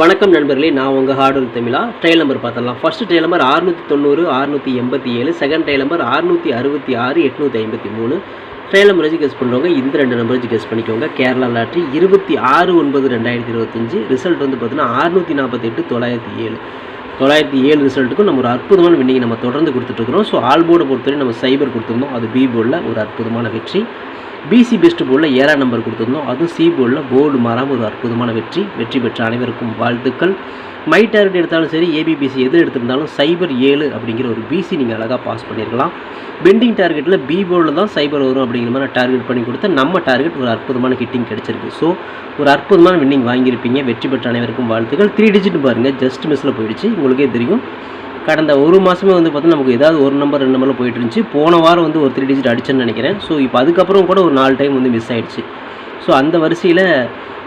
வணக்கம் நண்பர்களே நான் உங்கள் ஹார்டு தமிழா? ட்ரையல் நம்பர் பார்த்துடலாம். ஃபஸ்ட்டு ட்ரையல் நம்பர் அறுநூற்றி தொண்ணூறு அறுநூற்றி எண்பத்தி ஏழு செகண்ட் ட்ரையல் நம்பர் அறுநூற்றி அறுபத்தி ஆறு எட்நூற்றி ஐம்பத்தி மூணு. ட்ரையல் நம்பர் வச்சு கெஸ் பண்ணுறவங்க இந்த ரெண்டு நம்பர் வச்சு கெஸ் பண்ணிக்கோங்க. கேரளா லாட்ரி இருபத்தி ஆறு ஒன்பது ரெண்டாயிரத்தி இருபத்தஞ்சு. ரிசல்ட் வந்து பார்த்தீங்கன்னா அறுநூற்றி நாற்பத்தெட்டு தொள்ளாயிரத்தி ஏழு. தொள்ளாயிரத்தி ஏழு ரிசல்ட்டுக்கும் நம்ம ஒரு அற்புதமான வின்னிங் நம்ம தொடர்ந்து கொடுத்துட்ருக்குறோம் ஸோ ஆல் போர்டை பொறுத்தவரை நம்ம சைபர் கொடுத்துருந்தோம். அது பி போர்டில் ஒரு அற்புதமான வெற்றி. பிசி பெஸ்ட் போலில் ஏழாம் நம்பர் கொடுத்துருந்தோம். அதுவும் சி போர்டில் போர்டு மாறாமல் ஒரு அற்புதமான வெற்றி. வெற்றி பெற்ற அனைவருக்கும் வாழ்த்துக்கள். மை டார்கெட் எடுத்தாலும் சரி ஏபிபிசி எது எடுத்திருந்தாலும் சைபர் ஏழு அப்படிங்கிற ஒரு பிசி நீங்கள் அழகாக பாஸ் பண்ணியிருக்கலாம் பெண்டிங் டார்கெட்டில் பி போர்டில் தான் சைபர் வரும் அப்படிங்கிற மாதிரி டார்கெட் பண்ணி கொடுத்து நம்ம டார்கெட் ஒரு அற்புதமான ஹிட்டிங் கிடச்சிருக்கு. ஸோ ஒரு அற்புதமான வின்னிங் வாங்கியிருப்பீங்க. வெற்றி பெற்ற அனைவருக்கும் வாழ்த்துக்கள். த்ரீ டிஜிட் பாருங்கள் ஜஸ்ட் மிஸ்ஸில் போயிடுச்சு. உங்களுக்கே தெரியும். கடந்த ஒரு மாதமே வந்து பார்த்தீங்கன்னா நமக்கு ஏதாவது ஒரு நம்பர் ரெண்டு நம்பரில் போயிட்டு இருந்துச்சு. போன வாரம் வந்து ஒரு த்ரீ டிஜிட் அடிச்சேன்னு நினைக்கிறேன். ஸோ இப்போ அதுக்கப்புறம் கூட ஒரு நாலு டைம் வந்து மிஸ் ஆயிடுச்சு. ஸோ அந்த வரிசையில்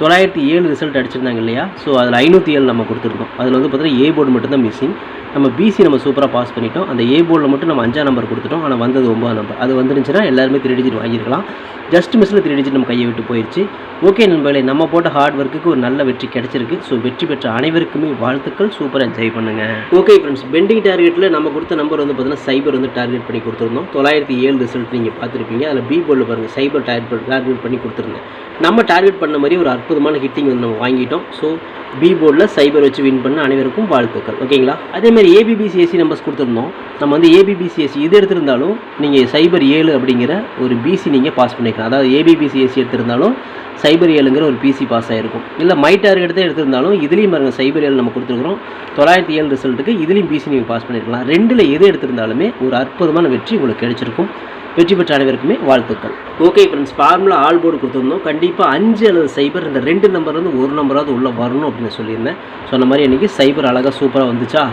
தொள்ளாயிரத்தி ஏழு ரிசல்ட் அடிச்சிருந்தாங்க இல்லையா? ஸோ அதில் ஐநூற்றி ஏழு நம்ம கொடுத்துருந்தோம் அதில் வந்து பார்த்தீங்கன்னா ஏ போர்டு மட்டும்தான் மிஸ்ஸிங் நம்ம பிசி நம்ம சூப்பராக பாஸ் பண்ணிட்டோம். அந்த ஏ போர்டில் மட்டும் நம்ம அஞ்சாம் நம்பர் கொடுத்துட்டோம். ஆனால் வந்தது ஒன்பதாம் நம்பர் அது வந்துருந்துச்சுன்னா எல்லாருமே த்ரீ டிஜிட் வாங்கியிருக்கலாம். ஜஸ்ட் மிஸ்ஸில் த்ரீ டிஜிட் நம்ம கையை விட்டு போயிடுச்சு ஓகே நண்பர்களே நம்ம போட்ட ஹார்ட் ஒர்க்குக்கு ஒரு நல்ல வெற்றி கிடைச்சிருக்கு. ஸோ வெற்றி பெற்ற அனைவருக்குமே வாழ்த்துக்கள். சூப்பராக என்ஜாய் பண்ணுங்கள் ஓகே ஃப்ரெண்ட்ஸ் பெண்டிங் டார்கெட்டில் நம்ம கொடுத்த நம்பர் வந்து பார்த்தீங்கன்னா சைபர் வந்து டார்கெட் பண்ணி கொடுத்துருந்தோம். தொள்ளாயிரத்தி ஏழு ரிசல்ட் நீங்கள் பார்த்துருப்பீங்க அதில் பி போர்டில் பாருங்கள் சைபர் டார்கெட் டார்கெட் பண்ணி கொடுத்துருந்தேன். நம்ம டார்கெட் பண்ண மாதிரி ஒரு அற்புதமான ஹிட்டிங் வந்து நம்ம வாங்கிட்டோம். ஸோ பி போர்டில் சைபர் வச்சு வின் பண்ண அனைவருக்கும் வாழ்த்துக்கள். ஓகேங்களா அதேமாதிரி ஏபிபிசிஎஸ்சி நம்பர்ஸ் கொடுத்துருந்தோம். நம்ம வந்து ஏபிபிசிஎஸ்சி இது எடுத்திருந்தாலும் நீங்கள் சைபர் ஏழு அப்படிங்கிற ஒரு பிசி நீங்கள் பாஸ் பண்ணிக்கலாம். அதாவது ஏபிபிசிஎஸ்சி எடுத்திருந்தாலும் சைபர் ஏழுங்கிற ஒரு பிசி பாஸ் ஆகிருக்கும் இல்லை மை டார்கெட் தான் எடுத்திருந்தாலும் இதுலேயும் பாருங்கள் சைபர் ஏழு நம்ம கொடுத்துருக்குறோம். தொள்ளாயிரத்தி ஏழு ரிசல்ட்டுக்கு இதுலேயும் பிசி நீங்கள் பாஸ் பண்ணியிருக்கலாம் ரெண்டில் எது எடுத்திருந்தாலுமே ஒரு அற்புதமான வெற்றி உங்களுக்கு கிடைச்சிருக்கும். வெற்றி பெற்ற அனைவருக்குமே வாழ்த்துக்கள். Okay friends formula all board கொடுத்துருந்தோம். கண்டிப்பாக அஞ்சு அல்லது சைபர் இந்த ரெண்டு நம்பர்லேருந்து ஒரு நம்பராவது உள்ளே வரணும் அப்படின்னு சொல்லியிருந்தேன். சொன்ன மாதிரி இன்றைக்கி சைபர் அழகாக சூப்பராக வந்துச்சா?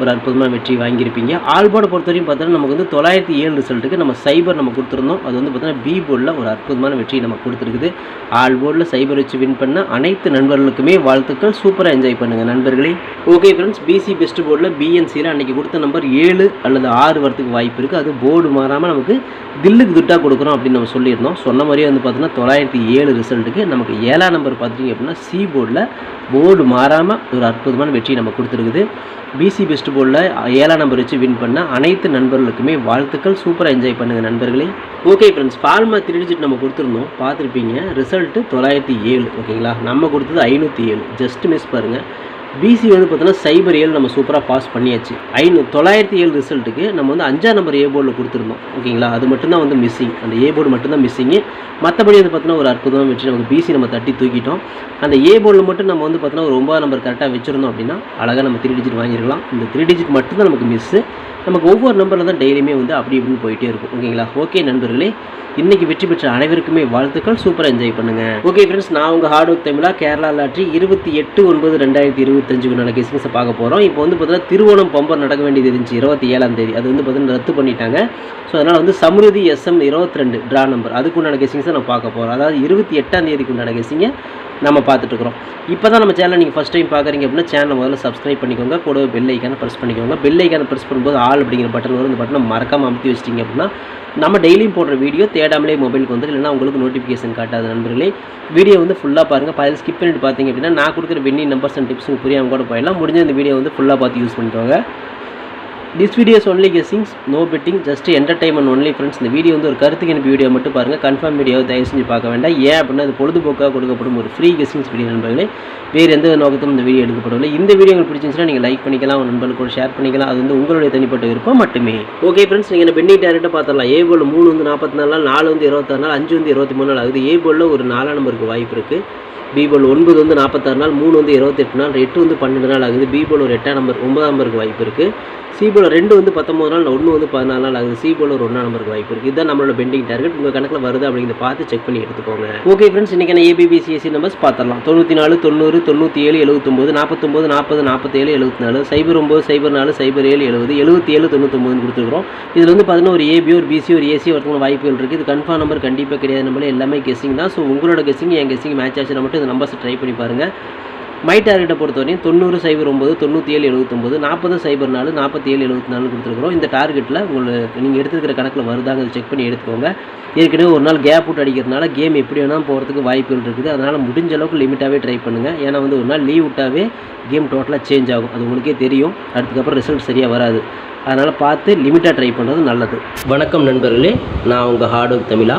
ஒரு அற்புதமான வெற்றி வாங்கியிருப்பீங்க. ஆல் போர்டை பொறுத்த வரைக்கும் பார்த்தோன்னா நமக்கு வந்து தொள்ளாயிரத்தி ஏழு ரிசல்ட்டுக்கு நம்ம சைபர் நம்ம கொடுத்துருந்தோம். அது வந்து பார்த்தோன்னா பி போர்டில் ஒரு அற்புதமான வெற்றி நம்ம கொடுத்துருக்குது. ஆல் போர்டில் சைபர் வச்சு வின் பண்ண அனைத்து நண்பர்களுக்குமே வாழ்த்துக்கள். சூப்பராக என்ஜாய் பண்ணுங்கள் நண்பர்களே. ஓகே ஃப்ரெண்ட்ஸ் பிசி பெஸ்ட் போர்டில் பிஎன்சியில் அன்றைக்கி கொடுத்த நம்பர் ஏழு அல்லது ஆறு வரத்துக்கு வாய்ப்பு இருக்குது அது போர்டு மாறாமல் நமக்கு தில்லுக்கு துட்டாக கொடுக்குறோம் அப்படின்னு நம்ம சொல்லியிருந்தோம். சொன்ன மாதிரியே வந்து பார்த்தோன்னா தொள்ளாயிரத்தி ஏழு ரிசல்ட்டுக்கு நமக்கு ஏழாம் நம்பர் பார்த்துட்டிங்க அப்படின்னா சி போர்டில் போர்டு மாறாமல் ஒரு அற்புதமான வெற்றி நம்ம கொடுத்துருக்குது. பிசி பெஸ்ட் போர்டில் ஏழாம் நம்பர் வச்சு வின் பண்ண அனைத்து நண்பர்களுக்குமே வாழ்த்துக்கள். சூப்பராக என்ஜாய் பண்ணுங்கள் நண்பர்களே. Okay friends formula three digit நம்ம கொடுத்துருந்தோம். பார்த்துருப்பீங்க. ரிசல்ட்டு தொள்ளாயிரத்தி ஏழு. ஓகேங்களா நம்ம கொடுத்தது ஐநூற்றி ஏழு. ஜஸ்ட் மிஸ் பாருங்கள் பிசி வந்து பார்த்தோன்னா சைபர் ஏழு நம்ம சூப்பராக பாஸ் பண்ணியாச்சு. ஐநூ தொள்ளாயிரத்தி ஏழு ரிசல்ட்டுக்கு நம்ம வந்து அஞ்சாம் நம்பர் ஏ போர்டில் கொடுத்துருந்தோம். ஓகேங்களா அது மட்டும்தான் வந்து மிஸ்ஸிங் அந்த ஏ போர்டு மட்டும்தான் மிஸ்ஸிங்கு மற்றபடி வந்து பார்த்தோன்னா ஒரு அற்புதமாக வச்சு நமக்கு பிசி நம்ம தட்டி தூக்கிட்டோம். அந்த ஏ போர்டில் மட்டும் நம்ம வந்து பார்த்தோன்னா ஒரு ஒன்பதாம் நம்பர் கரெக்டாக வச்சுருந்தோம் அப்படின்னா அழகாக நம்ம த்ரீ டிஜிட் வாங்கிருக்கலாம் இந்த த்ரீ டிஜிட் மட்டும்தான் நமக்கு மிஸ்ஸு நமக்கு ஒவ்வொரு நம்பரில் தான் டெய்லியுமே வந்து அப்படி இப்படின்னு போயிட்டே இருக்கும். ஓகேங்களா? ஓகே நண்பர்களே இன்றைக்கி வெற்றி பெற்ற அனைவருக்குமே வாழ்த்துக்கள். சூப்பராக என்ஜாய் பண்ணுங்கள் ஓகே ஃப்ரெண்ட்ஸ் நான் உங்கள் ஹார்ட் ஒர்க் தமிழா கேரளா லாட்ரி இருபத்தி எட்டு ஒன்பது ரெண்டாயிரத்தி இருபத்தஞ்சுக்கு நடக்க கிஸ்மிஸை பார்க்க போகிறோம் இப்போ வந்து பார்த்தீங்கன்னா திருவோணம் பம்பர் நடக்க வேண்டியது இருந்துச்சு இருபத்தி ஏழாம் தேதி. அது வந்து பார்த்தீங்கன்னா ரத்து பண்ணிட்டாங்க. ஸோ அதனால் வந்து சமிருதி எஸ்எம் இருபத்தி ரெண்டு ட்ரா நம்பர் அதுக்குண்டான கெஸிங்ஸை நான் பார்க்க போகிறோம் அதாவது இருபத்தி எட்டாம் தேதிக்கு உண்டான கெஸிங்கை நம்ம பார்த்துட்ருக்குறோம் இப்போ தான் நம்ம சேனலை நீங்கள் ஃபஸ்ட் டைம் பார்க்குறீங்க அப்படின்னா சேனலை முதல்ல சப்ஸ்கிரைப் பண்ணிக்கோங்க. கூட பெல் ஐக்கான ப்ரெஸ் பண்ணிக்கோங்க. பெல் ஐக்கான ப்ரெஸ் பண்ணும்போது ஆல் அப்படிங்கிற பட்டன் வரும் இந்த பட்டனை மறக்காமல் அமுத்தி வச்சிட்டிங்க அப்படின்னா நம்ம டெய்லியும் போடுற வீடியோ தேடாமலே மொபைலுக்கு வந்து இல்லைனா உங்களுக்கு நோட்டிஃபிகேஷன் காட்டாது நண்பர்களே. வீடியோ வந்து ஃபுல்லாக பாருங்கள் பதில் ஸ்கிப் பண்ணிட்டு பார்த்தீங்க அப்படின்னா நான் கொடுக்குற வெண்ணி நம்பர்ஸ் அண்ட் டிப்ஸ் புரியாமல் கூட போயிடலாம். முடிஞ்ச இந்த வீடியோ வந்து ஃபுல்லாக பார்த்து யூஸ் பண்ணிக்கோங்க. This videos only guessings no betting just entertainment only friends இந்த வீடியோ வந்து ஒரு கருத்து எனக்கு வீடியோ மட்டும் பாருங்கள் கன்ஃபார்ம் வீடியோ தயவு செஞ்சு பார்க்க வேண்டாம். ஏன் அப்படின்னா அது பொழுதுபோக்காக கொடுக்கப்படும் ஒரு ஃப்ரீ கெஸ்ஸிங்ஸ் வீடியோ நண்பர்களே. வேறு எந்த நோக்கத்தும் இந்த வீடியோ எடுக்கப்படவில்லை. இந்த வீடியோ உங்களுக்கு பிடிச்சிருந்துச்சுன்னா நீங்கள் லைக் பண்ணிக்கலாம் உங்கள் நண்பர்களுக்கு கூட ஷேர் பண்ணிக்கலாம். அது வந்து உங்களுடைய தனிப்பட்ட விருப்பம் மட்டுமே. ஓகே ஃப்ரெண்ட்ஸ் நீங்கள் பெண்டிங் டேரக்டாக பார்த்துடலாம். ஏ போல் மூணு வந்து நாற்பத்தி நாலு நாள் நாலு வந்து இருபத்தாறு நாள் அஞ்சு வந்து இருபத்தி மூணு நாள் ஆகுது. ஏ போலில் ஒரு நாலாம் நம்பருக்கு வாய்ப்பு இருக்குது பீபோல் ஒன்பது வந்து நாற்பத்தாறு நாள் மூணு வந்து இருபத்தெட்டு நாள் எட்டு வந்து பன்னெண்டு நாள் ஆகுது. பீபோல் ஒரு எட்டாம் நம்பர் ஒன்பதாம் நம்பருக்கு வாய்ப்பு இருக்குது சிபோல் ரெண்டு வந்து பத்தொம்பது நாள் ஒன்று வந்து பதினாலு நாள் ஆகுது. சிபோல் ஒரு ஒன்றாம் நம்பருக்கு வாய்ப்பு இருக்குது இதுதான் நம்மளோட பெண்டிங் டார்கெட். உங்கள் கணக்கில் வருது அப்படிங்கிறத பார்த்து செக் பண்ணி எடுத்துக்கோங்க. ஓகே ஃப்ரெண்ட்ஸ் இன்றைக்கான ஏபிபிசிஎஸ்சி நம்பர்ஸ் பார்த்துடலாம் தொண்ணூற்றி நாலு தொண்ணூறு தொண்ணூற்றி ஏழு எழுபத்தொம்போது நாற்பத்தொம்போது நாற்பது நாற்பத்தேழு எழுபத்தி நாலு சைபர் ஒம்பது சைபர் நாலு சைபர் ஏழு எழுபது எழுபத்தி ஏழு தொண்ணூத்தொம்பதுன்னு கொடுத்துருக்கோம் இதில் வந்து பார்த்தீங்கன்னா ஒரு ஏபி ஒரு பிசி ஒரு ஏசி ஒருத்தவங்க வாய்ப்புகள் இருக்குது இது கன்ஃபார்ம் நம்பர் கண்டிப்பாக கிடையாது. நம்மளே எல்லாமே கெஸ்ஸிங் தான். ஸோ உங்களோட கெஸ்ஸிங் என் கெஸ்ஸிங் மேட்ச் ஆச்சுன்னா மட்டும் இந்த நம்பர்ஸ் ட்ரை பண்ணி பாருங்கள் மை டார்கெட்டை பொறுத்தவரையும் தொண்ணூறு சைபர் ஒம்பது தொண்ணூற்றி ஏழு எழுபத்தொம்பது நாற்பது சைபர் நாலு நாற்பத்தி ஏழு எழுபத்தி நாலு கொடுத்துருக்குறோம். இந்த டார்கெட்டில் உங்களுக்கு நீங்கள் எடுத்துக்கிற கணக்கில் வருதாங்க செக் பண்ணி எடுத்துக்கோங்க. ஏற்கனவே ஒரு நாள் கேப் விட்டு அடிக்கிறதுனால கேம் எப்படி வேணால் போகிறதுக்கு வாய்ப்புகள் இருக்குது. அதனால் முடிஞ்ச அளவுக்கு லிமிட்டாகவே ட்ரை பண்ணுங்கள் ஏன்னா வந்து ஒரு நாள் லீவ் விட்டாவே கேம் டோட்டலாக சேஞ்ச் ஆகும். அது உங்களுக்கே தெரியும். அதுக்கப்புறம் ரிசல்ட் சரியாக வராது. அதனால் பார்த்து லிமிட்டாக ட்ரை பண்ணுறது நல்லது. வணக்கம் நண்பர்களே. நான் உங்கள் ஹார்ட் ஒர்க் தமிழா.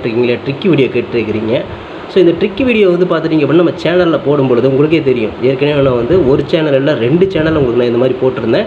கேட்டிருக்கீங்களே ட்ரிக்கி வீடியோ கேட்டிருக்கிறீங்க. ஸோ இந்த ட்ரிக்கி வீடியோ வந்து பார்த்துட்டிங்க அப்படின்னா நம்ம சேனலில் போடும்பொழுது உங்களுக்கே தெரியும். ஏற்கனவே நான் வந்து ஒரு சேனல் இல்லை ரெண்டு சேனல் உங்களுக்கு நான் இந்த மாதிரி போட்டிருந்தேன்.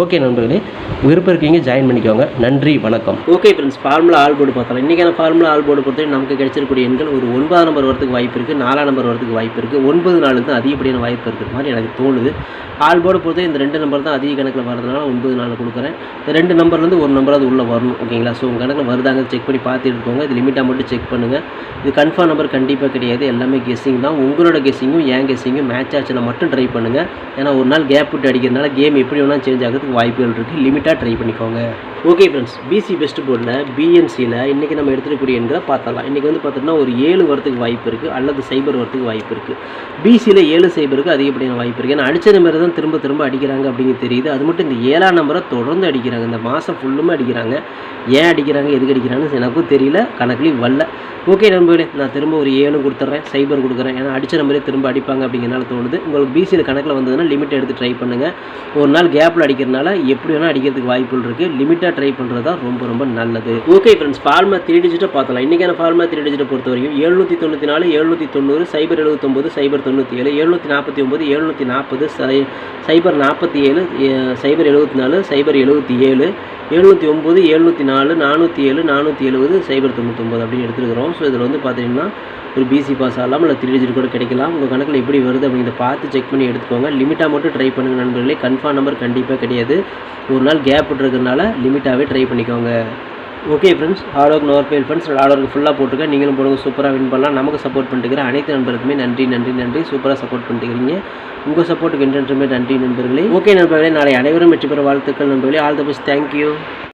ஓகே நண்பர்களே விருப்பம் இருக்கீங்க ஜாயின் பண்ணிக்கோங்க. நன்றி வணக்கம். Okay friends formula all board பார்த்தலாம் இன்றைக்கான ஃபார்முலா ஆல் போர்டு பொறுத்தவரை நமக்கு கிடைச்சிருக்கூடிய எண்கள் ஒரு ஒன்பதாம் நம்பர் வரதுக்கு வாய்ப்பு இருக்குது நாலாம் நம்பர் வரதுக்கு வாய்ப்பு இருக்குது ஒன்பது நாளுக்கு தான் அதிகப்படியான வாய்ப்பு இருக்கிற மாதிரி எனக்கு தோணுது. ஆல் போர்டு பொறுத்தவரை இந்த ரெண்டு நம்பர் தான் அதிக கணக்கில் வரதுனால ஒன்பது நாள் கொடுக்குறேன். இந்த ரெண்டு நம்பர்லேருந்து ஒரு நம்பர் அது உள்ளே வரணும் ஓகேங்களா ஸோ உங்கள் கணக்கில் வருதாங்க செக் பண்ணி பார்த்துட்டு இருக்கோங்க இது லிமிட்டாக மட்டும் செக் பண்ணுங்கள் இது கன்ஃபார்ம் நம்பர் கண்டிப்பாக கிடையாது எல்லாமே கெஸ்ஸிங் தான். உங்களோட கெஸ்ஸிங்கும் என் கெஸ்ஸிங்கும் மேட்ச் ஆச்சுன்னா மட்டும் ட்ரை பண்ணுங்கள் ஏன்னா ஒரு நாள் கேப் விட்டு அடிக்கிறதுனால கேம் எப்படி வேணால் சேஞ்ச் ஆகுது வாய்ப்புகள் இருக்குது லிமிட்டாக ட்ரை பண்ணிக்கோங்க. ஓகே ஃப்ரெண்ட்ஸ் பிசி பெஸ்ட் போர்டில் பிஎன்சியில் இன்றைக்கி நம்ம எடுத்துகிட்டு எண்களை பார்த்தலாம் இன்றைக்கி வந்து பார்த்தோம்னா ஒரு ஏழு வரத்துக்கு வாய்ப்பு இருக்குது அல்லது சைபர் வரத்துக்கு வாய்ப்பு இருக்குது பிசியில் ஏழு சைபருக்கு அதிகப்படியான வாய்ப்பு இருக்குது ஏன்னா அடித்த நம்பரை தான் திரும்ப திரும்ப அடிக்கிறாங்க அப்படிங்கிறது தெரியுது. அது மட்டும் இந்த ஏழாம் நம்பரை தொடர்ந்து அடிக்கிறாங்க. இந்த மாதம் ஃபுல்லுமே அடிக்கிறாங்க. ஏன் அடிக்கிறாங்க எதுக்கு அடிக்கிறாங்கன்னு எனக்கும் தெரியல கணக்குலையும் வரல. ஓகே நண்பர்களே நான் திரும்ப ஒரு ஏழு கொடுத்துட்றேன் சைபர் கொடுக்குறேன். ஏன்னா அடித்த நம்பரே திரும்ப அடிப்பாங்க அப்படிங்கிறனால தோணுது. உங்களுக்கு பிசியில் கணக்கில் வந்ததுன்னா லிமிட் எடுத்து ட்ரை பண்ணுங்கள் ஒரு நாள் கேப்பில் அடிக்கிறனால எப்படி வேணால் அடிக்கிறதுக்கு வாய்ப்புகள் இருக்குது லிமிட்டாக ட்ரை பண்ணுறது தான் ரொம்ப ரொம்ப நல்லது. ஓகே ஃப்ரெண்ட்ஸ் ஃபார்மா த்ரீ டிஜிட்டை பார்த்தலாம். இன்றைக்கான ஃபார்மா த்ரீ டிஜிட்டை பொறுத்த வரைக்கும் எழுநூற்றி தொண்ணூற்றி நாலு எழுநூற்றி தொண்ணூறு சைபர் எழுபத்தொம்போது சைபர் தொண்ணூற்றி ஏழு எழுநூற்றி நாற்பத்தி ஒம்பது எழுநூற்றி நாற்பது சை சைபர் நாற்பத்தி ஏழு சைபர் எழுபத்தி நாலு சைபர் எழுபத்தி ஏழு எழுநூற்றி ஒம்பது எழுநூற்றி நாலு நானூற்றி ஏழு நானூற்றி எழுபது சைபர் தொண்ணூத்தொம்பது அப்படின்னு எடுத்துருக்கிறோம். ஸோ இதில் வந்து பார்த்தீங்கன்னா ஒரு பிசி பாஸ் ஆகலாம் இல்லை த்ரீ டிஜிட் கூட கிடைக்கலாம். உங்கள் கணக்கில் எப்படி வருது அப்படிங்கிறத பார்த்து செக் பண்ணி எடுத்துக்கோங்க. லிமிட்டாக மட்டும் ட்ரை பண்ணுங்கள் நண்பர்களே. கன்ஃபார்ம் நம்பர் கண்டிப்பாக கிடையாது. ஒரு நாள் கேப் விட்டுருக்கறனால லிமிட்டாகவே ட்ரை பண்ணிக்கோங்க. Okay friends hard work nor fail friends hard work ஃபுல்லாக போட்டுருக்கேன். நீங்களும் போடுங்க. சூப்பராக வின் பண்ணலாம். நமக்கு சப்போர்ட் பண்ணிட்டுக்கிற அனைத்து நண்பருக்குமே நன்றி நன்றி நன்றி. சூப்பராக சப்போர்ட் பண்ணிட்டுக்கிறீங்க உங்கள் சப்போர்ட்டுக்கு என்றென்றுமே நன்றி நண்பர்களே. ஓகே நண்பர்களே. நாளை அனைவரும் வெற்றி பெற வாழ்த்துக்கள் நண்பர்களே. All the best thank you